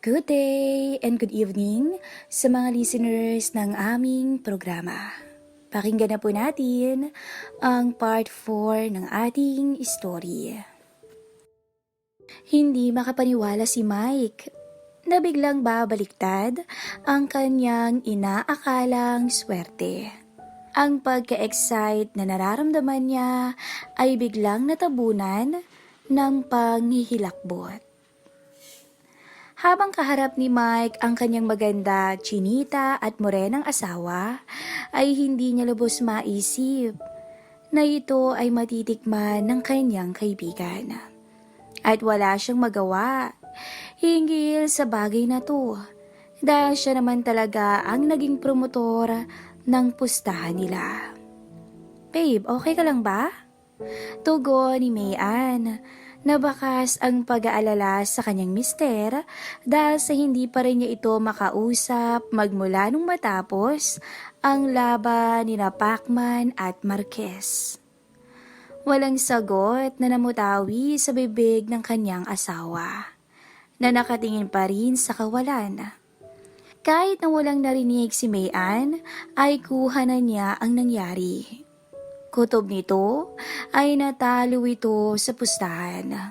Good day and good evening sa mga listeners ng aming programa. Pakinggan na po natin ang part 4 ng ating story. Hindi makapaniwala si Mike na biglang babaliktad ang kanyang inaakalang swerte. Ang pagka-excite na nararamdaman niya ay biglang natabunan ng panghihilakbot. Habang kaharap ni Mike ang kanyang maganda, chinita at morenang asawa, ay hindi niya lubos maisip na ito ay matitikman ng kanyang kaibigan. At wala siyang magawa hinggil sa bagay na to dahil siya naman talaga ang naging promotor ng pustahan nila. Babe, okay ka lang ba? Tugo ni Mayan Nabakas ang pag-aalala sa kanyang mister dahil sa hindi pa rin niya ito makausap magmula nung matapos ang laban ni na Pacman at Marquez. Walang sagot na namutawi sa bibig ng kanyang asawa na nakatingin pa rin sa kawalan. Kahit na walang narinig si Mayan, ay kuha na niya ang nangyari. Kutob nito ay natalo ito sa pustahan.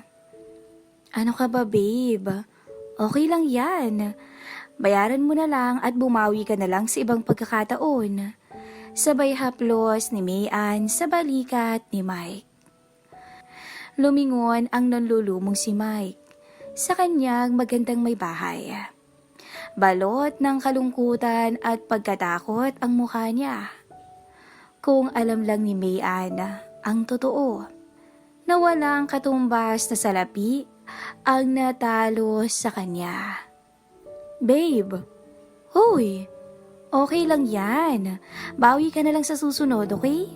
Ano ka ba babe? Okay lang yan. Bayaran mo na lang at bumawi ka na lang sa ibang pagkakataon. Sabay haplos ni Mayan sa balikat ni Mike. Lumingon ang nanlulumong si Mike sa kanyang magandang may bahay. Balot ng kalungkutan at pagkatakot ang mukha niya. Kung alam lang ni Mayan ang totoo, na walang katumbas na salapi ang natalo sa kanya. Babe, huy, okay lang yan. Bawi ka na lang sa susunod, okay?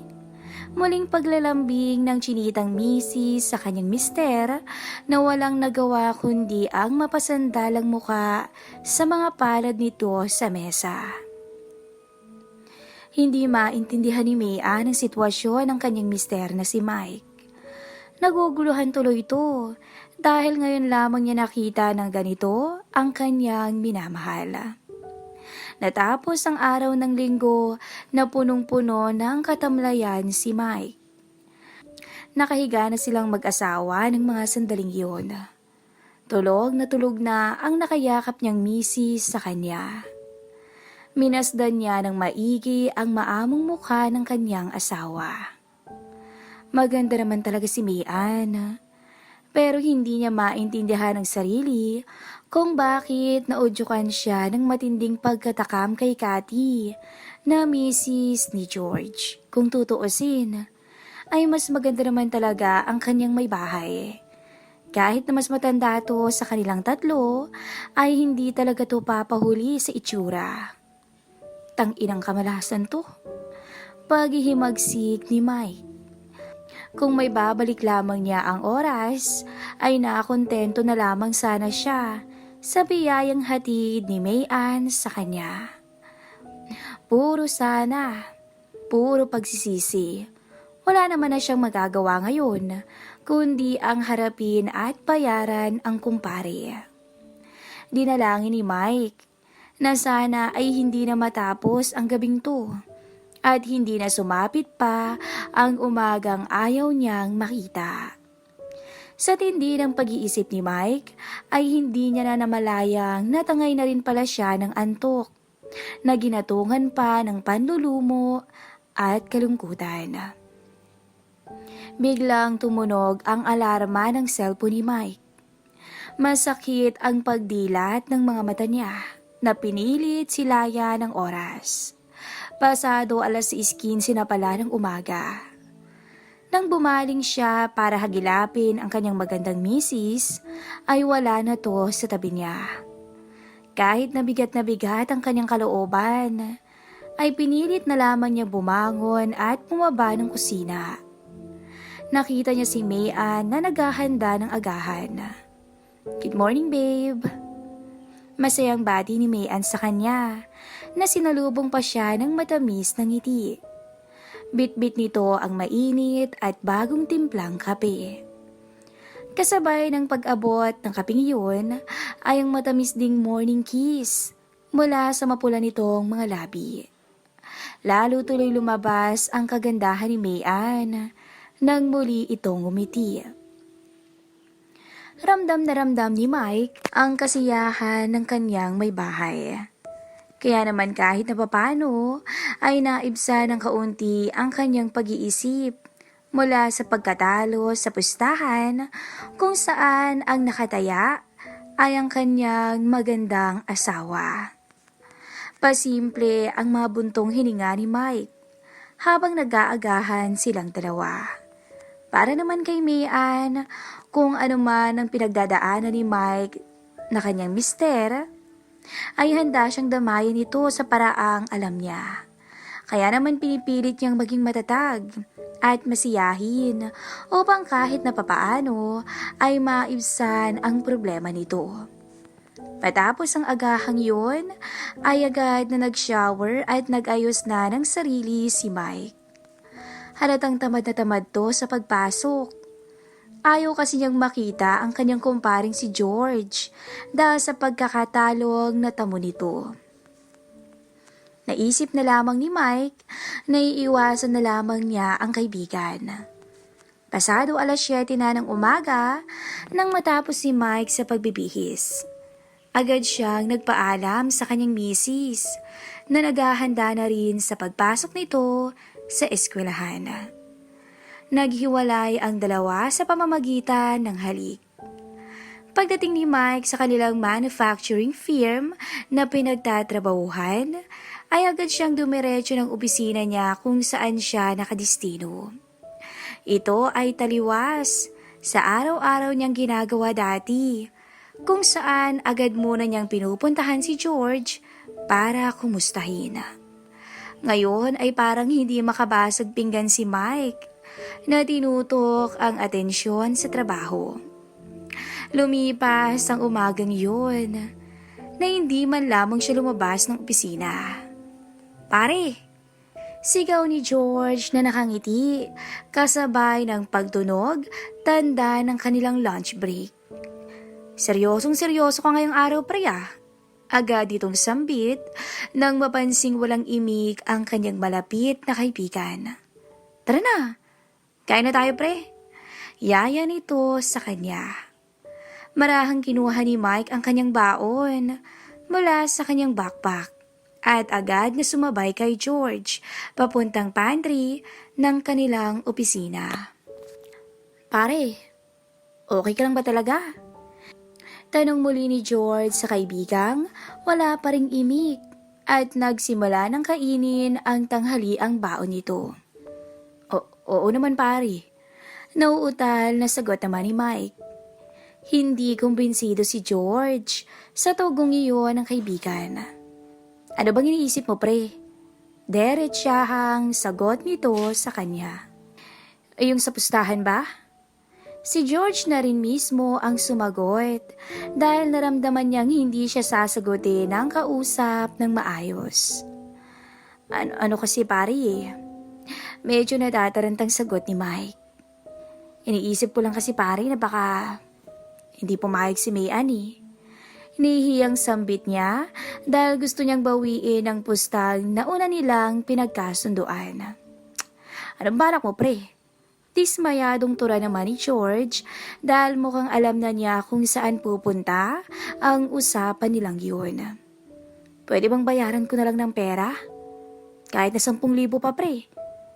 Muling paglalambing ng chinitang misis sa kanyang mister na walang nagawa kundi ang mapasandalang muka sa mga palad nito sa mesa. Hindi maintindihan ni Mia ang sitwasyon ng kanyang mister na si Mike. Naguguluhan tuloy ito dahil ngayon lamang niya nakita ng ganito ang kanyang minamahal. Natapos ang araw ng linggo na punong-puno ng katamlayan si Mike. Nakahiga na silang mag-asawa ng mga sandaling iyon. Tulog na tulog na ang nakayakap niyang misis sa kanya. Minasdan niya ng maigi ang maamong mukha ng kanyang asawa. Maganda naman talaga si Mian. Pero hindi niya maintindihan ang sarili kung bakit naudyukan siya ng matinding pagkatakam kay Cathy na misis ni George. Kung tutuusin, ay mas maganda naman talaga ang kanyang may bahay. Kahit na mas matanda to sa kanilang tatlo, ay hindi talaga to papahuli sa itsura. Tang inang kamalasan to. Paghihimagsik ni Mike. Kung may babalik lamang niya ang oras, ay nakakontento na lamang sana siya sa biyayang hatid ni Mayan sa kanya. Puro sana, puro pagsisisi. Wala naman na siyang magagawa ngayon, kundi ang harapin at bayaran ang kumpare. Dinalangin ni Mike na sana ay hindi na matapos ang gabing to at hindi na sumapit pa ang umagang ayaw niyang makita. Sa tindi ng pag-iisip ni Mike ay hindi niya na namalayang natangay na rin pala siya ng antok na ginatungan pa ng panlulumo at kalungkutan. Biglang tumunog ang alarma ng cellphone ni Mike. Masakit ang pagdilat ng mga mata niya na pinilit silaya ng oras. Pasado alas 6.15 na pala ng umaga. Nang bumaling siya para hagilapin ang kanyang magandang misis, ay wala na to sa tabi niya. Kahit na bigat na bigat ang kanyang kalooban, ay pinilit na lamang niya bumangon at bumaba ng kusina. Nakita niya si Mayan na naghahanda ng agahan. Good morning, babe. Masayang bati ni Mayan sa kanya na sinalubong pa siya ng matamis na ngiti. Bit-bit nito ang mainit at bagong timplang kape. Kasabay ng pag-abot ng kaping iyon ay ang matamis ding morning kiss mula sa mapula nitong mga labi. Lalo tuloy lumabas ang kagandahan ni Mayan nang muli itong umiti. Ramdam na ramdam ni Mike ang kasiyahan ng kanyang may bahay. Kaya naman kahit na papano ay naibsa ng kaunti ang kanyang pag-iisip mula sa pagkatalo sa pustahan kung saan ang nakataya ay ang kanyang magandang asawa. Pasimple ang mabuntong hininga ni Mike habang nag-aagahan silang dalawa. Para naman kay Mayan, kung ano man ang pinagdadaanan ni Mike na kanyang mister, ay handa siyang damayan ito sa paraang alam niya. Kaya naman pinipilit niyang maging matatag at masiyahin upang kahit na papaano ay maibsan ang problema nito. Matapos ang agahang yun, ay agad na nag-shower at nag-ayos na ng sarili si Mike. Halatang tamad na tamad to sa pagpasok. Ayaw kasi niyang makita ang kanyang kumparing si George dahil sa pagkakatalong na tamo nito. Naisip na lamang ni Mike na iiwasan na lamang niya ang kaibigan. Pasado alas 7 na ng umaga nang matapos si Mike sa pagbibihis. Agad siyang nagpaalam sa kanyang misis na naghahanda na rin sa pagpasok nito sa eskwelahan. Naghiwalay ang dalawa sa pamamagitan ng halik. Pagdating ni Mike sa kanilang manufacturing firm na pinagtatrabahuhan, ay agad siyang dumiretso ng opisina niya kung saan siya nakadistino. Ito ay taliwas sa araw-araw niyang ginagawa dati, kung saan agad muna niyang pinupuntahan si George para kumustahin. Ngayon ay parang hindi makabasag pinggan si Mike na tinutok ang atensyon sa trabaho. Lumipas ang umagang yun na hindi man lamang siya lumabas ng opisina. Pare, sigaw ni George na nakangiti kasabay ng pagtunog tanda ng kanilang lunch break. Seryosong seryoso ka ngayong araw pre ah. Agad itong sambit nang mapansing walang imik ang kanyang malapit na kaibigan. Tara na, kain na tayo pre. Yaya nito sa kanya. Marahang kinuha ni Mike ang kanyang baon mula sa kanyang backpack at agad na sumabay kay George papuntang pantry ng kanilang opisina. Pare, okay ka lang ba talaga? Tanong muli ni George sa kaibigang wala pa ring imik at nagsimula ng kainin ang tanghali ang baon nito. Oo naman pare. Nauutal na sagot naman ni Mike. Hindi kumbinsido si George sa tugong iyon ng kaibigan. Ano bang iniisip mo pre? Derechahang sagot nito sa kanya. Yung sa pustahan ba? Si George na rin mismo ang sumagot dahil naramdaman niyang hindi siya sasagutin ng kausap ng maayos. Ano, ano kasi pare eh, medyo natatarantang sagot ni Mike. Iniisip ko lang kasi pare na baka hindi pumayag si Mayan eh. Hinihiyang sambit niya dahil gusto niyang bawiin ang pustag na una nilang pinagkasunduan. Anong balak mo pre? Dismayadong tura naman ni George dahil mukhang alam na niya kung saan pupunta ang usapan nilang yun. Pwede bang bayaran ko na lang ng pera? Kahit na 10,000 pa pre,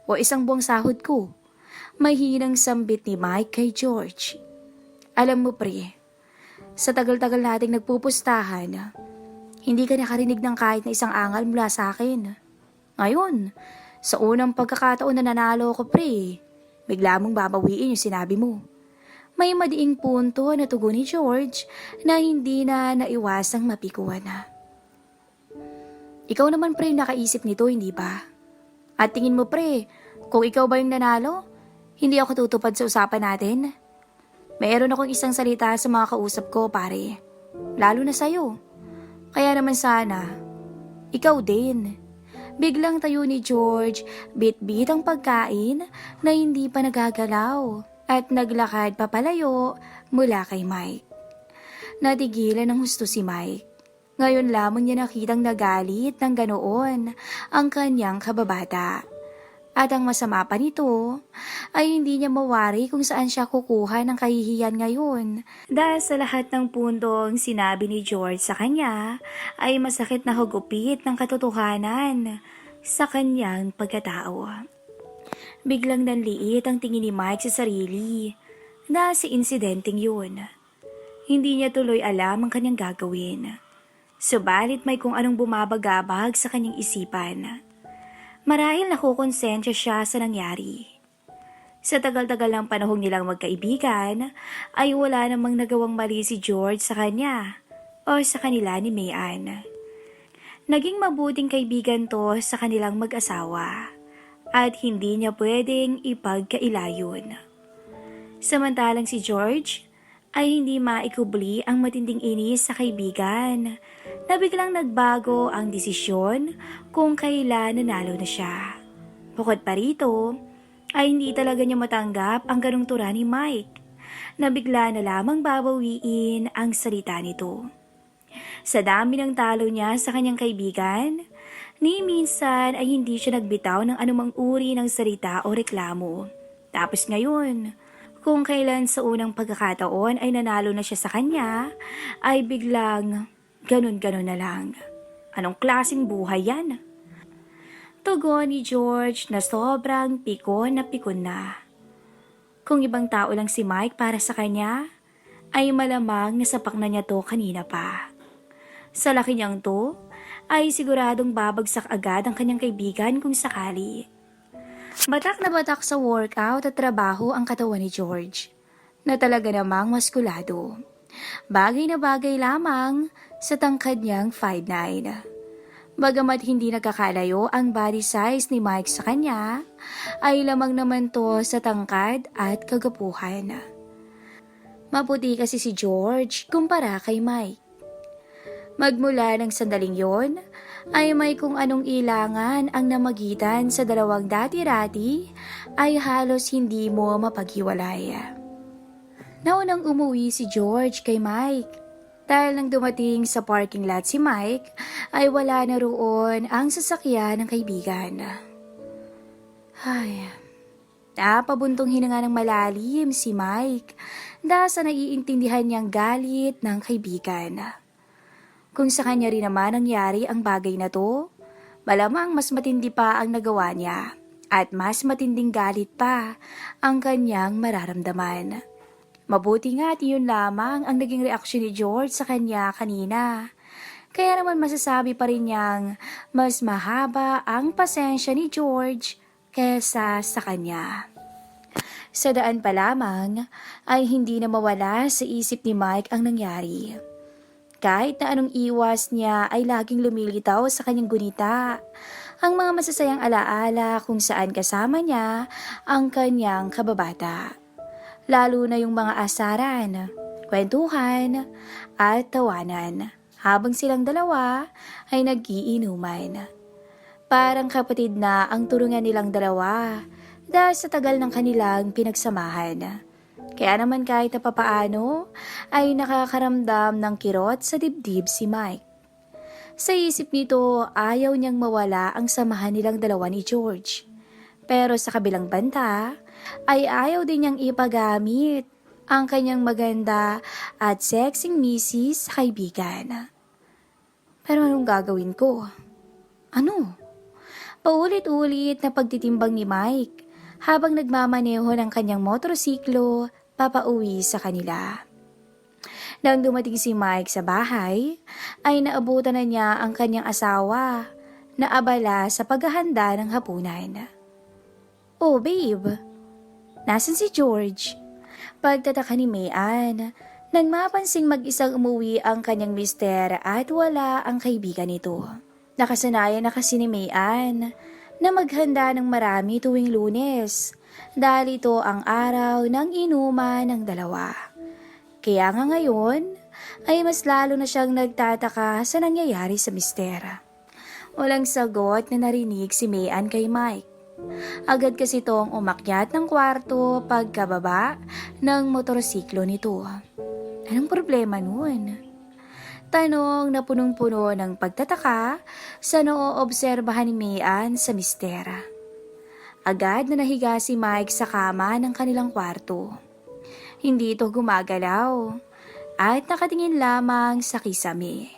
o isang buwang sahod ko. May hinang sambit ni Mike kay George. Alam mo pre, sa tagal-tagal nating nagpupustahan, hindi ka nakarinig ng kahit na isang angal mula sa akin. Ngayon, sa unang pagkakataon na nanalo ko pre, bigla mong babawiin yung sinabi mo. May madiing punto na tugon ni George na hindi na naiwasang mapikuan na. Ikaw naman pre nakaisip nito, hindi ba? At tingin mo pre, kung ikaw ba yung nanalo, hindi ako tutupad sa usapan natin? Mayroon akong isang salita sa mga kausap ko, pare. Lalo na sa'yo. Kaya naman sana, ikaw din. Biglang tayo ni George, bit-bit ang pagkain na hindi pa nagagalaw. at naglakad papalayo mula kay Mike. Natigilan ng husto si Mike. Ngayon lamang niya nakitang nagalit ng ganoon ang kanyang kababata. At ang masama pa nito ay hindi niya mawari kung saan siya kukuha ng kahihiyan ngayon. Dahil sa lahat ng pundong sinabi ni George sa kanya ay masakit na hugupit ng katotohanan sa kanyang pagkatao. Biglang nanliit ang tingin ni Mike sa sarili na si insidenteng yun. Hindi niya tuloy alam ang kanyang gagawin. Subalit may kung anong bumabagabag sa kanyang isipan. Marahil nakukonsensya siya sa nangyari. Sa tagal-tagal ng panahong nilang magkaibigan, ay wala namang nagawang mali si George sa kanya o sa kanila ni Mayan. Naging mabuting kaibigan to sa kanilang mag-asawa at hindi niya pwedeng ipagkailayon. Samantalang si George ay hindi maikubli ang matinding inis sa kaibigan na biglang nagbago ang desisyon kung kailan nanalo na siya. Bukod pa rito, ay hindi talaga niya matanggap ang ganong tura ni Mike na bigla na lamang babawiin ang salita nito. Sa dami ng talo niya sa kanyang kaibigan, ni minsan ay hindi siya nagbitaw ng anumang uri ng salita o reklamo. Tapos ngayon, kung kailan sa unang pagkakataon ay nanalo na siya sa kanya, ay biglang ganun-ganun na lang. Anong klaseng buhay yan? Tugon ni George na sobrang pikon na pikon na. Kung ibang tao lang si Mike para sa kanya, ay malamang nasapak na niya to kanina pa. Sa laki niyang to, ay siguradong babagsak agad ang kanyang kaibigan kung sakali. Batak na batak sa workout at trabaho ang katawan ni George, na talaga namang maskulado. Bagay na bagay lamang sa tangkad niyang 5'9". Bagamat hindi nagkakalayo ang body size ni Mike sa kanya, ay lamang naman to sa tangkad at kagapuhan. Maputi kasi si George kumpara kay Mike. Magmula ng sandaling yon, ay may kung anong ilangan ang namagitan sa dalawang dati-rati ay halos hindi mo mapaghiwalay. Naunang umuwi si George kay Mike. Dahil nang dumating sa parking lot si Mike, ay wala na roon ang sasakyan ng kaibigan. Ay, napabuntong hininga ng malalim si Mike dahil sa naiintindihan niyang galit ng kaibigan. Kung sa kanya rin naman nangyari ang bagay na to, malamang mas matindi pa ang nagawa niya at mas matinding galit pa ang kanyang mararamdaman. Mabuti nga at yun lamang ang naging reaksyon ni George sa kanya kanina. Kaya naman masasabi pa rin niyang mas mahaba ang pasensya ni George kesa sa kanya. Sa daan pa lamang ay hindi na mawala sa isip ni Mike ang nangyari. Kahit na anong iwas niya ay laging lumilitaw sa kanyang gunita. Ang mga masasayang alaala kung saan kasama niya ang kanyang kababata. Lalo na yung mga asaran, kwentuhan, at tawanan habang silang dalawa ay nag-iinuman. Parang kapatid na ang turungan nilang dalawa dahil sa tagal ng kanilang pinagsamahan. Kaya naman kahit na papaano ay nakakaramdam ng kirot sa dibdib si Mike. Sa isip nito, ayaw niyang mawala ang samahan nilang dalawa ni George. Pero sa kabilang banta, ay ayaw din niyang ipagamit ang kanyang maganda at sexing misis sa kaibigan. Pero anong gagawin ko? Ano? Paulit-ulit na pagtitimbang ni Mike habang nagmamaneho ng kanyang motorsiklo papauwi sa kanila. Nang dumating si Mike sa bahay, ay naabutan na niya ang kanyang asawa na abala sa paghahanda ng hapunan. Oh babe, nasan si George? Pagtataka ni Mayan, nang mapansing mag-isang umuwi ang kanyang mister at wala ang kaibigan nito. Nakasanayan na kasi ni Mayan na maghanda ng marami tuwing lunes dahil ito ang araw ng inuman ng dalawa. Kaya nga ngayon ay mas lalo na siyang nagtataka sa nangyayari sa mister. Walang sagot na narinig si Mayan kay Mike. Agad kasi itong umakyat ng kwarto pagkababa ng motorsiklo nito. Anong problema nun? Tanong na punong-puno ng pagtataka sa nooobserbahan ni Mayan sa mistera. Agad na nahiga si Mike sa kama ng kanilang kwarto. Hindi ito gumagalaw at nakatingin lamang sa kisame.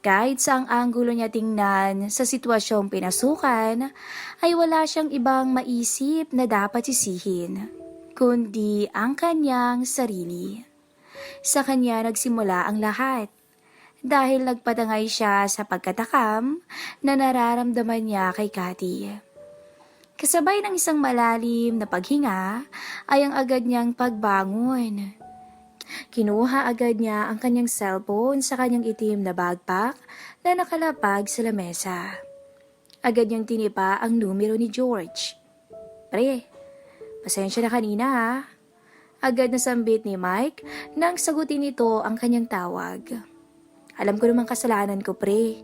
Kahit sa ang anggulo niya tingnan sa sitwasyong pinasukan, ay wala siyang ibang maisip na dapat sisihin, kundi ang kanyang sarili. Sa kanya nagsimula ang lahat. Dahil nagpatangay siya sa pagkatakam na nararamdaman niya kay Cathy. Kasabay ng isang malalim na paghinga ay ang agad niyang pagbangon. Kinuha agad niya ang kanyang cellphone sa kanyang itim na backpack na nakalapag sa lamesa. Agad niyang tinipa ang numero ni George. Pre, pasensya na kanina ha. Agad na sambit ni Mike nang sagutin nito ang kanyang tawag. Alam ko naman kasalanan ko pre.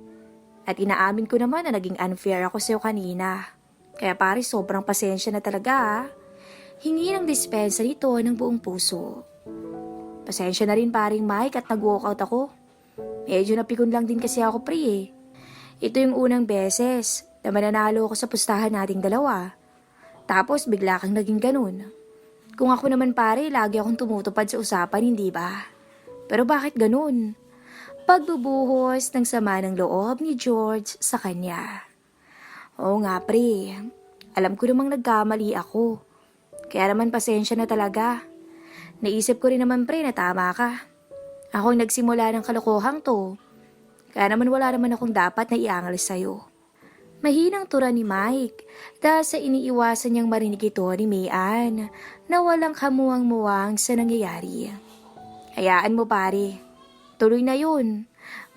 At inaamin ko naman na naging unfair ako sa'yo kanina. Kaya pare sobrang pasensya na talaga ha. Hingi ng dispensa nito ng buong puso. Pasensya na rin paring Mike at nag-walkout ako. Medyo napikon lang din kasi ako pre eh. Ito yung unang beses na mananalo ako sa pustahan nating dalawa. Tapos bigla kang naging ganun. Kung ako naman pare, lagi akong tumutupad sa usapan, hindi ba? Pero bakit ganun? Pagbubuhos ng sama ng loob ni George sa kanya. Oo nga pre, alam ko namang nagkamali ako. Kaya naman pasensya na talaga. Naisip ko rin naman pre na tama ka. Ako ang nagsimula ng kalokohang to. Kaya naman wala naman akong dapat na iangal sa'yo. Mahinang tura ni Mike dahil sa iniiwasan niyang marinig ito ni Mayan na walang kamuwang-muwang sa nangyayari. Hayaan mo pare, tuloy na yun.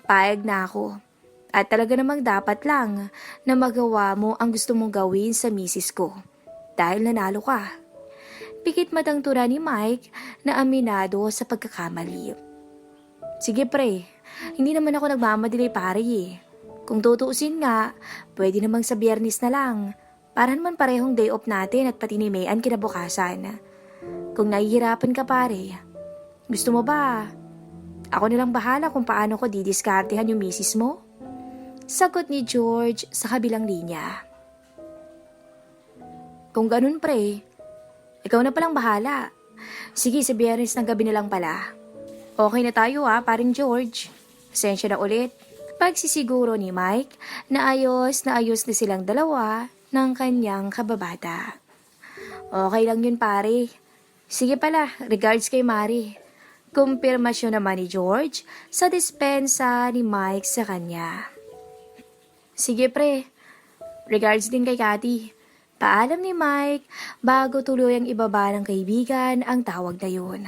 Payag na ako. At talaga namang dapat lang na magawa mo ang gusto mong gawin sa misis ko. Dahil nanalo ka. Pikit matang tura ni Mike na aminado sa pagkakamali. Sige pre, hindi naman ako nagmamadali pare eh. Kung tutuusin nga, pwede namang sa biyernes na lang. Para naman parehong day off natin at pati ni Mayan kinabukasan. Kung nahihirapan ka pare, gusto mo ba? Ako nilang bahala kung paano ko didiskartehan yung misis mo. Sagot ni George sa kabilang linya. Kung ganun pre, ikaw na palang bahala. Sige, sa biyernes ng gabi na lang pala. Okay na tayo ha, paring George. Pasensya na ulit. Pagsisiguro ni Mike na ayos na ayos na silang dalawa ng kanyang kababata. Okay lang yun pare. Sige pala, regards kay Mari. Kumpirmasyon naman ni George sa dispensa ni Mike sa kanya. Sige pre, regards din kay Cathy. Paalam ni Mike bago tuluyang ibaba ng kaibigan ang tawag na yun.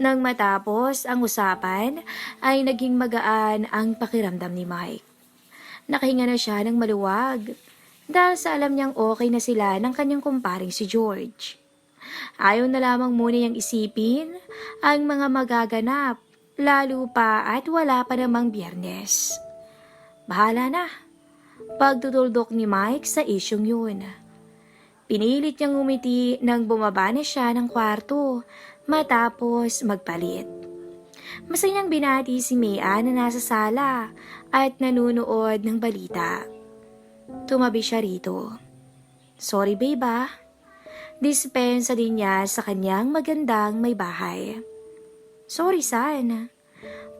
Nang matapos ang usapan, ay naging magaan ang pakiramdam ni Mike. Nakahinga na siya ng maluwag dahil sa alam niyang okay na sila ng kanyang kumparing si George. Ayaw na lamang muna niyang isipin ang mga magaganap, lalo pa at wala pa namang biyernes. Bahala na. Pagtutuldok ni Mike sa isyong yun. Pinilit niyang umiti nang bumaba na siya ng kwarto matapos magpalit. Masayang binati si Mia na nasa sala at nanunood ng balita. Tumabi siya rito. Sorry babe ah. Dispensa din niya sa kanyang magandang may bahay. Sorry san.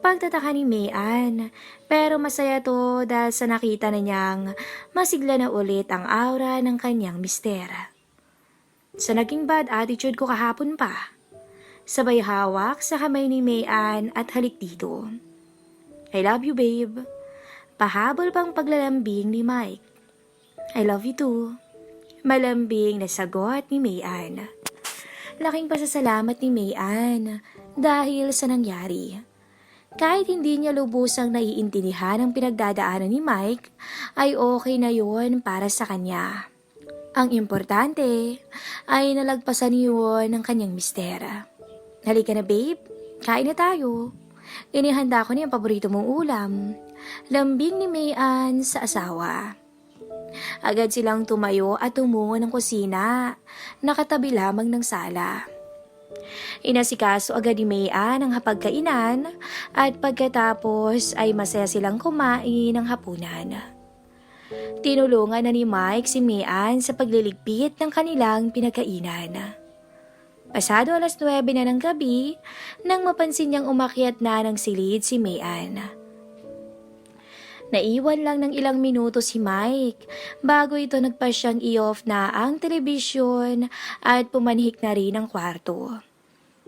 Pagtataka ni Mayan, pero masaya to dahil sa nakita na niyang masigla na ulit ang aura ng kanyang mister. Sa naging bad attitude ko kahapon pa, sabay hawak sa kamay ni Mayan at halik dito. I love you babe. Pahabol pang paglalambing ni Mike. I love you too. Malambing na sagot ni Mayan. Laking pasasalamat ni Mayan dahil sa nangyari. Kahit hindi niya lubusang naiintindihan ang pinagdadaanan ni Mike, ay okay na yon para sa kanya. Ang importante ay nalagpasan yun ng kanyang mister. Halika na babe, kain na tayo. Inihanda ko niya ang paborito mong ulam. Lambing ni Mayan sa asawa. Agad silang tumayo at tumungo ng kusina, nakatabi lamang ng sala. Inasikaso agad ni Mayan ang hapagkainan at pagkatapos ay masaya silang kumain ng hapunan. Tinulungan na ni Mike si Mayan sa pagliligpit ng kanilang pinagkainan. Pasado alas 9 na ng gabi nang mapansin niyang umakyat na ng silid si Mayan. Naiwan lang ng ilang minuto si Mike bago ito nagpasyang i-off na ang telebisyon at pumanhik na rin ang kwarto.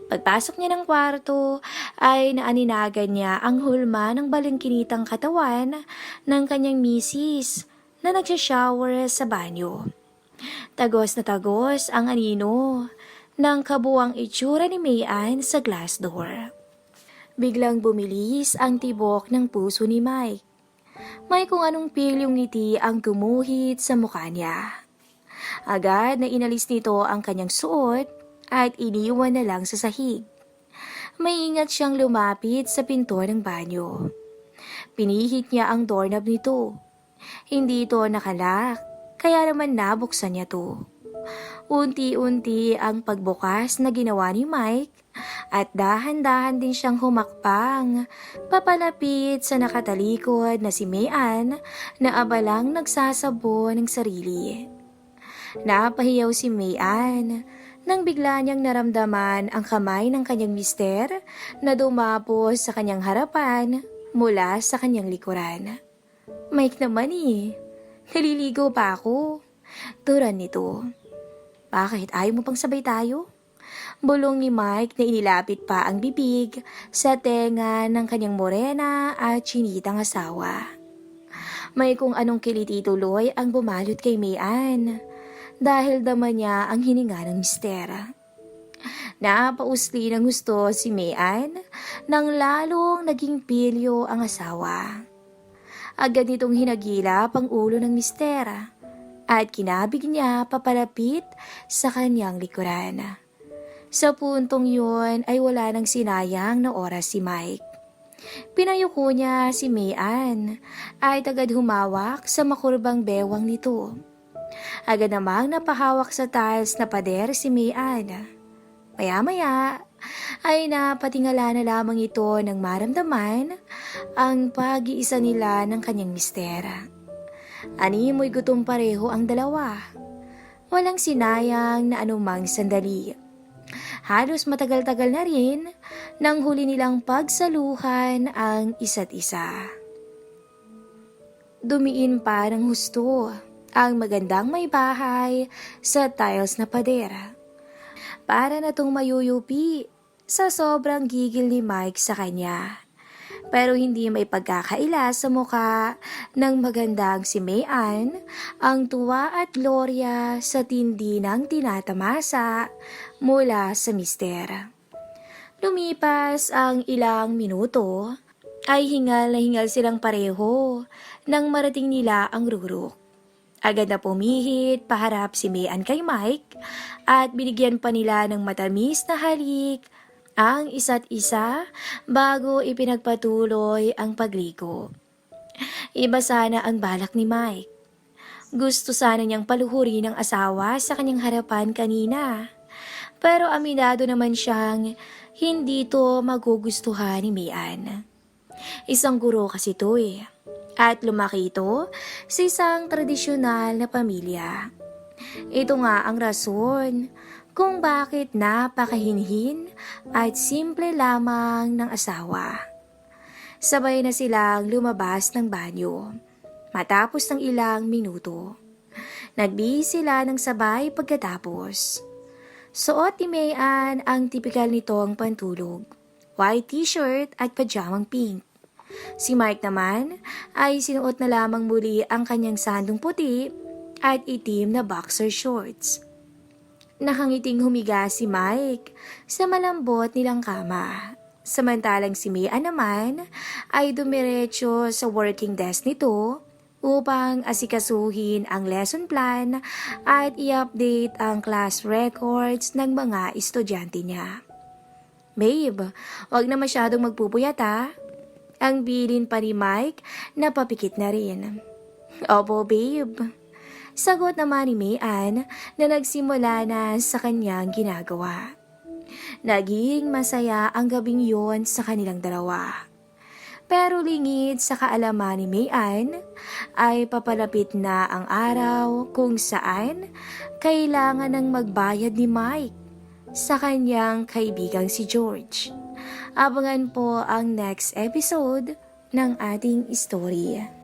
Pagpasok niya ng kwarto ay naaninagan niya ang hulma ng balingkinitang katawan ng kanyang misis na nagsha-shower sa banyo. Tagos na tagos ang anino ng kabuwang itsura ni Mayan sa glass door. Biglang bumilis ang tibok ng puso ni Mike. May kung anong pilyong ngiti ang gumuhit sa mukha niya. Agad na inalis nito ang kanyang suot at iniwan na lang sa sahig. May ingat siyang lumapit sa pinto ng banyo. Pinihit niya ang doorknob nito. Hindi ito nakalak, kaya naman nabuksan niya to. Unti-unti ang pagbukas na ginawa ni Mike at dahan-dahan din siyang humakpang papalapit sa nakatalikod na si Mayan na abalang nagsasabo ng sarili. Napahiyaw si Mayan nang bigla niyang naramdaman ang kamay ng kanyang mister na dumapos sa kanyang harapan mula sa kanyang likuran. Mike naman eh, naliligo pa ako. Turan nito. Bakit ayaw mo pang sabay tayo? Bulong ni Mike na inilapit pa ang bibig sa tenga ng kanyang morena at chinitang asawa. May kung anong kiliti tuloy ang bumalot kay Mayan dahil dama niya ang hininga ng mistera. Napausli ng gusto si Mayan nang lalong naging pilyo ang asawa. Agad nitong hinagilap ang ulo ng mistera at kinabig niya papalapit sa kanyang likuran. Sa puntong yun ay wala nang sinayang na oras si Mike. Pinayuko niya si Mayan ay agad humawak sa makurbang bewang nito. Agad namang napahawak sa tiles na pader si Mayan. Maya-maya ay napatingala na lamang ito ng maramdaman ang pag-iisa nila ng kanyang mistera. Animoy gutom pareho ang dalawa. Walang sinayang na anumang sandali. Halos matagal-tagal na rin nang huli nilang pagsaluhan ang isa't isa. Dumiin pa ng husto ang magandang may bahay sa tiles na padera. Para na tong mayuyupi sa sobrang gigil ni Mike sa kanya. Pero hindi may pagkakaila sa muka ng magandang si Mayan, ang tuwa at gloria sa tindi ng tinatamasa mula sa mister. Lumipas ang ilang minuto, ay hingal na hingal silang pareho nang marating nila ang rurok. Agad na pumihit, paharap si Mayan kay Mike at binigyan pa nila ng matamis na halik ang isa't isa bago ipinagpatuloy ang pagligo. Iba sana ang balak ni Mike. Gusto sana niyang paluhuri ng asawa sa kanyang harapan kanina. Pero aminado naman siyang hindi to magugustuhan ni Mian. Isang guro kasi to eh. At lumaki ito sa isang tradisyonal na pamilya. Ito nga ang rason kung bakit napakahinhin at simple lamang ng asawa. Sabay na silang lumabas ng banyo. Matapos ng ilang minuto, nagbihis sila ng sabay pagkatapos. Suot ni Mayan ang tipikal nitong pantulog. White t-shirt at pajamang pink. Si Mike naman ay sinuot na lamang muli ang kanyang sandong puti at itim na boxer shorts. Nakangiting humiga si Mike sa malambot nilang kama. Samantalang si Mia naman ay dumiretso sa working desk nito upang asikasuhin ang lesson plan at i-update ang class records ng mga estudyante niya. Babe, wag na masyadong magpupuyat ha. Ang bilin pa ni Mike na papikit na rin. Opo, babe. Sagot naman ni Mayan na nagsimula na sa kanyang ginagawa. Naging masaya ang gabing yon sa kanilang dalawa. Pero lingid sa kaalaman ni Mayan ay papalapit na ang araw kung saan kailangan ng magbayad ni Mike sa kanyang kaibigang si George. Abangan po ang next episode ng ating istorya.